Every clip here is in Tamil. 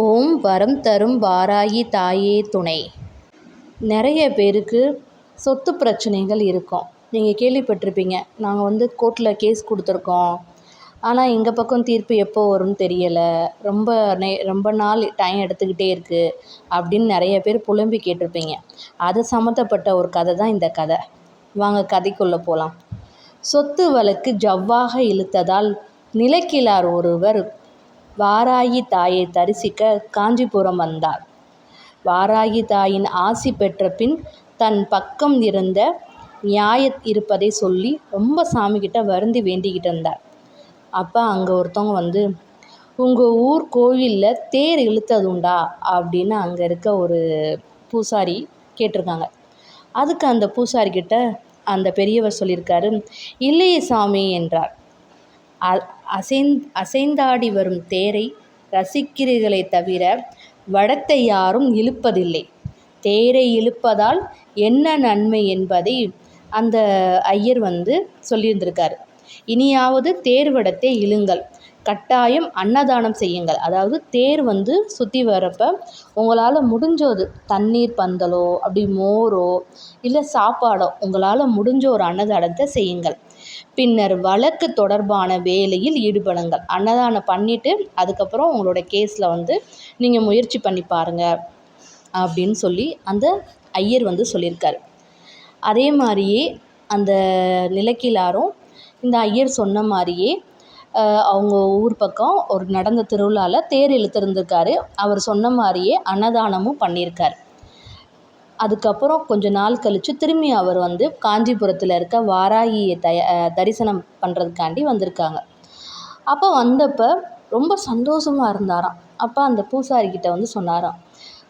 ஓம் வரம் தரும் வாராகி தாயே துணை. நிறைய பேருக்கு சொத்து பிரச்சனைகள் இருக்கும். நீங்கள் கேள்விப்பட்டிருப்பீங்க நாங்கள் வந்து கோர்ட்டில் கேஸ் கொடுத்துருக்கோம். ஆனால் எங்கள் பக்கம் தீர்ப்பு எப்போ வரும்னு தெரியலை. ரொம்ப நே ரொம்ப நாள் டைம் எடுத்துக்கிட்டே இருக்குது அப்படின்னு நிறைய பேர் புலம்பி கேட்டிருப்பீங்க. அது சம்மந்தப்பட்ட ஒரு கதை தான் இந்த கதை. வாங்க கதைக்குள்ளே போகலாம் சொத்து வழக்கு ஜவ்வாக இழுத்ததால் நிலக்கிழார் ஒருவர் வாராகி தாயை தரிசிக்க காஞ்சிபுரம் வந்தார். வாராகி தாயின் ஆசி பெற்ற பின் தன் பக்கம் இருந்த நியாய இருப்பதை சொல்லி ரொம்ப சாமிக்கிட்ட வருந்தி வேண்டிக்கிட்டு இருந்தார். அப்போ அங்கே ஒருத்தவங்க வந்து உங்கள் ஊர் கோவிலில் தேர் இழுத்ததுண்டா? அப்படின்னு அங்கே இருக்க ஒரு பூசாரி கேட்டிருக்காங்க. அதுக்கு அந்த பூசாரி கிட்ட அந்த பெரியவர் சொல்லியிருக்காரு இல்லையே சாமி என்றார். அசைந் அசைந்தாடி வரும் தேரை ரசிக்கிறீர்களே தவிர வடத்தை யாரும் இழுப்பதில்லை. தேரை இழுப்பதால் என்ன நன்மை என்பதை அந்த ஐயர் வந்து சொல்லியிருந்திருக்காரு. இனியாவது தேர் வடத்தை இழுங்கள். கட்டாயம் அன்னதானம் செய்யுங்கள். அதாவது தேர் வந்து சுற்றி வரப்ப உங்களால் முடிஞ்சது தண்ணீர் பந்தலோ அப்படி மோரோ இல்லை சாப்பாடோ உங்களால் முடிஞ்ச ஒரு அன்னதானத்தை செய்யுங்கள். பின்னர் வழக்கு தொடர்பான வேலையில் ஈடுபடுங்கள். அன்னதானம் பண்ணிவிட்டு அதுக்கப்புறம் உங்களோட கேஸில் வந்து நீங்கள் முயற்சி பண்ணி பாருங்கள் அப்படின்னு சொல்லி அந்த ஐயர் வந்து சொல்லியிருக்கார். அதே மாதிரியே அந்த நிலக்கிலாரும் இந்த ஐயர் சொன்ன மாதிரியே அவங்க ஊர் பக்கம் ஒரு நடந்த திருவிழாவில் தேர் இழுத்துருந்துருக்காரு. அவர் சொன்ன மாதிரியே அன்னதானமும் பண்ணியிருக்கார். அதுக்கப்புறம் கொஞ்ச நாள் கழித்து திரும்பி அவர் வந்து காஞ்சிபுரத்தில் இருக்க வாராகியை தய தரிசனம் பண்ணுறதுக்காண்டி வந்திருக்காங்க. அப்போ வந்தப்போ ரொம்ப சந்தோஷமாக இருந்தாராம். அப்போ அந்த பூசாரிக்கிட்ட வந்து சொன்னாராம்.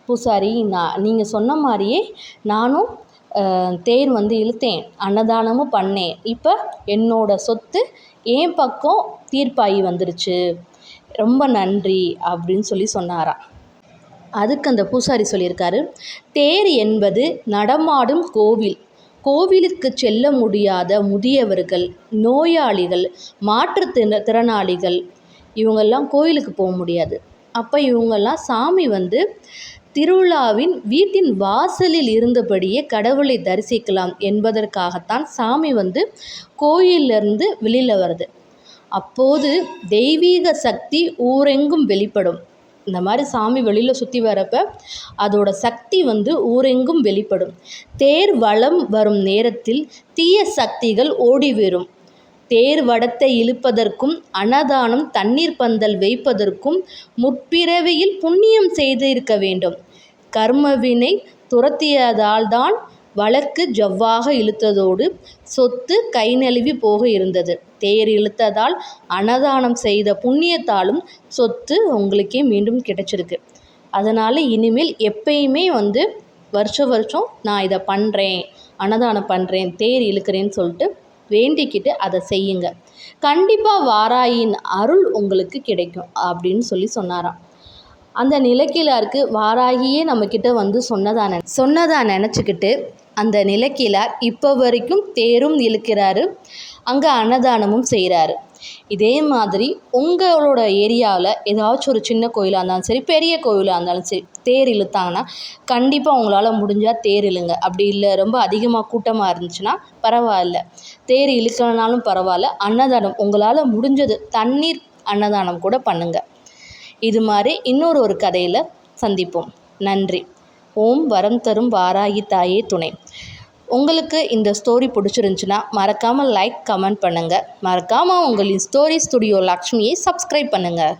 பூசாரி நான் நீங்கள் சொன்ன மாதிரியே நானும் தேர் வந்து இழுத்தேன். அன்னதானமும் பண்ணேன். இப்போ என்னோட சொத்து என் பக்கம் தீர்ப்பாகி வந்துருச்சு. ரொம்ப நன்றி அப்படின்னு சொல்லி சொன்னாராம் அதுக்கு அந்த பூசாரி சொல்லியிருக்காரு தேர் என்பது நடமாடும் கோவில். கோவிலுக்கு செல்ல முடியாத முதியவர்கள் நோயாளிகள் மாற்றுத்திற திறனாளிகள் இவங்கெல்லாம் கோயிலுக்கு போக முடியாது. அப்போ இவங்கெல்லாம் சாமி வந்து திருவிழாவின் வீட்டின் வாசலில் இருந்தபடியே கடவுளை தரிசிக்கலாம் என்பதற்காகத்தான் சாமி வந்து கோயிலிருந்து வெளியில் வருது. அப்போது தெய்வீக சக்தி ஊரெங்கும் வெளிப்படும். இந்த மாதிரி சாமி வெளியில் சுற்றி வரப்ப அதோட சக்தி வந்து ஊரெங்கும் வெளிப்படும். தேர் வளம் வரும் நேரத்தில் தீய சக்திகள் ஓடி வரும் தேர் வடத்தை இழுப்பதற்கும் அன்னதானம் தண்ணீர் பந்தல் வைப்பதற்கும் முற்பிறவியில் புண்ணியம் செய்து இருக்க வேண்டும். கர்மவினை துரத்தியதால்தான் வழக்கு ஜவ்வாக இழுத்ததோடு சொத்து கை நழுவி போக இருந்தது. தேர் இழுத்ததால் அன்னதானம் செய்த புண்ணியத்தாலும் சொத்து உங்களுக்கே மீண்டும் கிடைச்சிருக்கு. அதனால் இனிமேல் எப்பயுமே வந்து வருஷ வருஷம் நான் இதை பண்ணுறேன் அன்னதானம் பண்ணுறேன் தேர் இழுக்கிறேன்னு சொல்லிட்டு வேண்டிக்கிட்டு அதை செய்யுங்க. கண்டிப்பாக வாராயின் அருள் உங்களுக்கு கிடைக்கும் அப்படின்னு சொல்லி சொன்னாராம். அந்த நிலக்கிழாருக்கு வாராகியே நம்மக்கிட்ட வந்து சொன்னதா நினை சொன்னதா நினச்சிக்கிட்டு அந்த நிலக்கிழார் இப்போ வரைக்கும் தேரும் இழுக்கிறாரு அங்கே அன்னதானமும் செய்கிறாரு இதே மாதிரி உங்களோட ஏரியாவில் ஏதாச்சும் ஒரு சின்ன கோயிலாக இருந்தாலும் சரி பெரிய கோயிலாக இருந்தாலும் சரி தேர் இழுத்தாங்கன்னா கண்டிப்பாக உங்களால் முடிஞ்சால் தேர் இழுங்க. அப்படி இல்லை ரொம்ப அதிகமாக கூட்டமாக இருந்துச்சுன்னா பரவாயில்ல. தேர் இழுக்கலனாலும் பரவாயில்ல அன்னதானம் உங்களால் முடிஞ்சது தண்ணீர் அன்னதானம் கூட பண்ணுங்கள் இது மாதிரி இன்னொரு ஒரு கதையில் சந்திப்போம். நன்றி. ஓம் வரம் தரும் வாராகி தாயே துணை. உங்களுக்கு இந்த ஸ்டோரி பிடிச்சிருந்துச்சுன்னா மறக்காமல் லைக் கமெண்ட் பண்ணுங்கள் மறக்காமல் உங்களின் ஸ்டோரி ஸ்டுடியோ லக்ஷ்மியை சப்ஸ்கிரைப் பண்ணுங்கள்